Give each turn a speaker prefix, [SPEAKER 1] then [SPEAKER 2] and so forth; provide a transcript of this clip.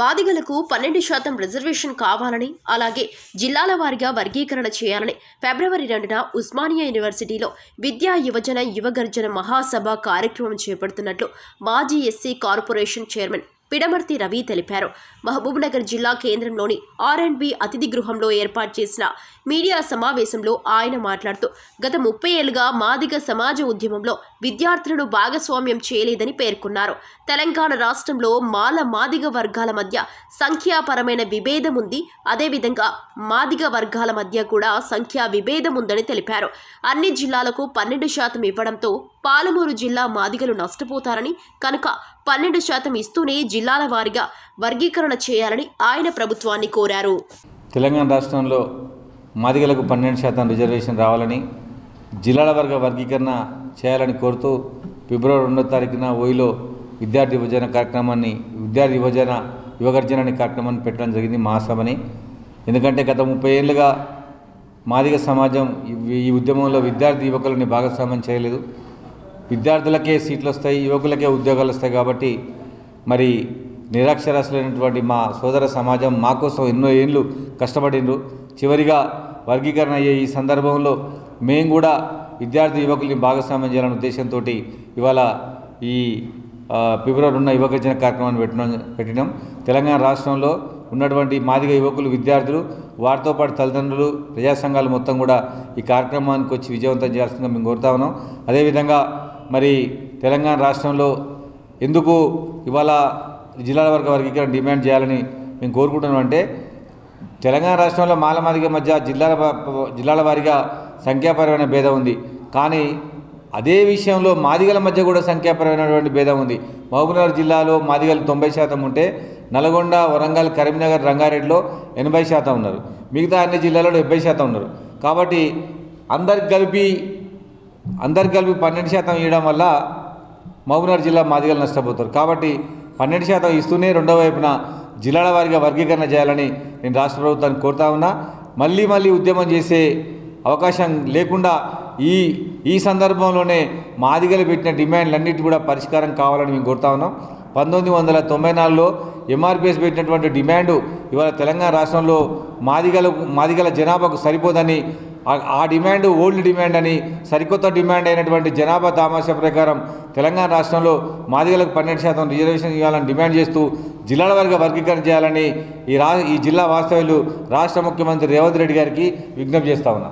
[SPEAKER 1] బాధిగలకు పన్నెండు శాతం రిజర్వేషన్ కావాలని అలాగే జిల్లాల వారీగా వర్గీకరణ చేయాలని ఫిబ్రవరి రెండున ఉస్మానియా యూనివర్సిటీలో విద్యా యువజన యువగర్జన మహాసభ కార్యక్రమం చేపడుతున్నట్లు మాజీ SC corporation chairman Pidamarthi Ravi తెలిపారు. మహబూబ్నగర్ జిల్లా కేంద్రంలోని ఆర్ అండ్ బి అతిథి గృహంలో ఏర్పాటు చేసిన మీడియా సమావేశంలో ఆయన మాట్లాడుతూ గత ముప్పై ఏళ్ళుగా మాదిగ సమాజ ఉద్యమంలో విద్యార్థులను భాగస్వామ్యం చేయలేదని పేర్కొన్నారు. తెలంగాణ రాష్ట్రంలో మాల మాదిగ వర్గాల మధ్య సంఖ్యాపరమైన విభేదం ఉంది. అదేవిధంగా మాదిగ వర్గాల మధ్య కూడా సంఖ్యా విభేదం ఉందని తెలిపారు. అన్ని జిల్లాలకు పన్నెండు శాతం ఇవ్వడంతో పాలమూరు జిల్లా మాదిగలు నష్టపోతారని కనుక పన్నెండు శాతం ఇస్తూనే జిల్లాల వారీగా వర్గీకరణ చేయాలని ఆయన ప్రభుత్వాన్ని కోరారు.
[SPEAKER 2] తెలంగాణ రాష్ట్రంలో మాదిగలకు పన్నెండు శాతం రిజర్వేషన్ రావాలని జిల్లాల వర్గ వర్గీకరణ చేయాలని కోరుతూ ఫిబ్రవరి రెండో తారీఖున ఓయిలో విద్యార్థి విభజన కార్యక్రమాన్ని విద్యార్థి విభజన యువగర్జన అనే కార్యక్రమాన్ని పెట్టడం జరిగింది మహాసభని. ఎందుకంటే గత ముప్పై ఏళ్ళుగా మాదిగ సమాజం ఈ- ఈ ఉద్యమంలో విద్యార్థి యువకులని భాగస్వామ్యం చేయలేదు. విద్యార్థులకే సీట్లు వస్తాయి యువకులకే ఉద్యోగాలు వస్తాయి కాబట్టి మరి నిరక్షరాస్యులైనటువంటి మా సోదర సమాజం మా కోసం ఎన్నో ఏళ్ళు కష్టపడిండ్రు. చివరిగా వర్గీకరణ అయ్యే ఈ సందర్భంలో మేము కూడా విద్యార్థి యువకుల్ని భాగస్వామ్యం చేయాలనే ఉద్దేశంతో ఇవాళ ఈ ఫిబ్రవరి ఉన్న యువగర్జన కార్యక్రమాన్ని పెట్టిన పెట్టినాం. తెలంగాణ రాష్ట్రంలో ఉన్నటువంటి మాదిగ యువకులు విద్యార్థులు వారితో పాటు తల్లిదండ్రులు ప్రజా సంఘాలు మొత్తం కూడా ఈ కార్యక్రమానికి వచ్చి విజయవంతం చేయాల్సిందిగా మేము కోరుతా ఉన్నాం. అదేవిధంగా మరి తెలంగాణ రాష్ట్రంలో ఎందుకు ఇవాళ జిల్లాల వర్గ వర్గీకరణ డిమాండ్ చేయాలని మేము కోరుకుంటున్నాం అంటే తెలంగాణ రాష్ట్రంలో మాలమాదిగ మధ్య జిల్లాల జిల్లాల వారీగా సంఖ్యాపరమైన భేదం ఉంది. కానీ అదే విషయంలో మాదిగల మధ్య కూడా సంఖ్యాపరమైనటువంటి భేదం ఉంది. మహబూబ్నగర్ జిల్లాలో మాదిగలు తొంభై శాతం ఉంటే నల్గొండ వరంగల్ కరీంనగర్ రంగారెడ్డిలో ఎనభై శాతం ఉన్నారు. మిగతా అన్ని జిల్లాల్లో డెబ్బై శాతం ఉన్నారు. కాబట్టి అందరికి కలిపి అందరికి కలిపి పన్నెండు శాతం ఇవ్వడం వల్ల మహబూబ్నగర్ జిల్లా మాదిగలు నష్టపోతారు. కాబట్టి పన్నెండు శాతం ఇస్తూనే రెండో వైపున జిల్లాల వారీగా వర్గీకరణ చేయాలని నేను రాష్ట్ర ప్రభుత్వాన్ని కోరుతా ఉన్నా. మళ్ళీ మళ్ళీ ఉద్యమం చేసే అవకాశం లేకుండా ఈ ఈ సందర్భంలోనే మాదిగలు పెట్టిన డిమాండ్లన్నిటి కూడా పరిష్కారం కావాలని మేము కోరుతా ఉన్నాం. పంతొమ్మిది వందల తొంభై నాలుగులో ఎంఆర్పిఎస్ పెట్టినటువంటి డిమాండు ఇవాళ తెలంగాణ రాష్ట్రంలో మాదిగలకు మాదిగల జనాభాకు సరిపోదని ఆ- డిమాండ్ ఓల్డ్ డిమాండ్ అని సరికొత్త డిమాండ్ అయినటువంటి జనాభా తామాషా ప్రకారం తెలంగాణ రాష్ట్రంలో మాదిగలకు పన్నెండు శాతం రిజర్వేషన్ ఇవ్వాలని డిమాండ్ చేస్తూ జిల్లాల వారిగా వర్గీకరణ చేయాలని ఈ రా ఈ జిల్లా వాస్తవ్యులు రాష్ట్ర ముఖ్యమంత్రి రేవంత్ రెడ్డి గారికి విజ్ఞప్తి చేస్తా ఉన్నా.